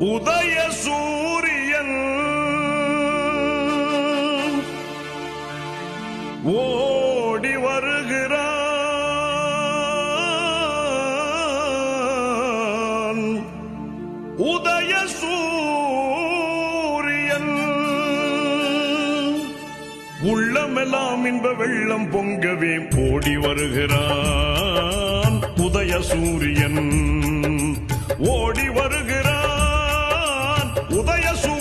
உதய சூரியன். ஓடி வருகிறான். உதய சூரியன். உள்ளமெல்லாம் இன்ப வெள்ளம் பொங்கவே ஓடி வருகிறான். உதய சூரியன். உதய சூ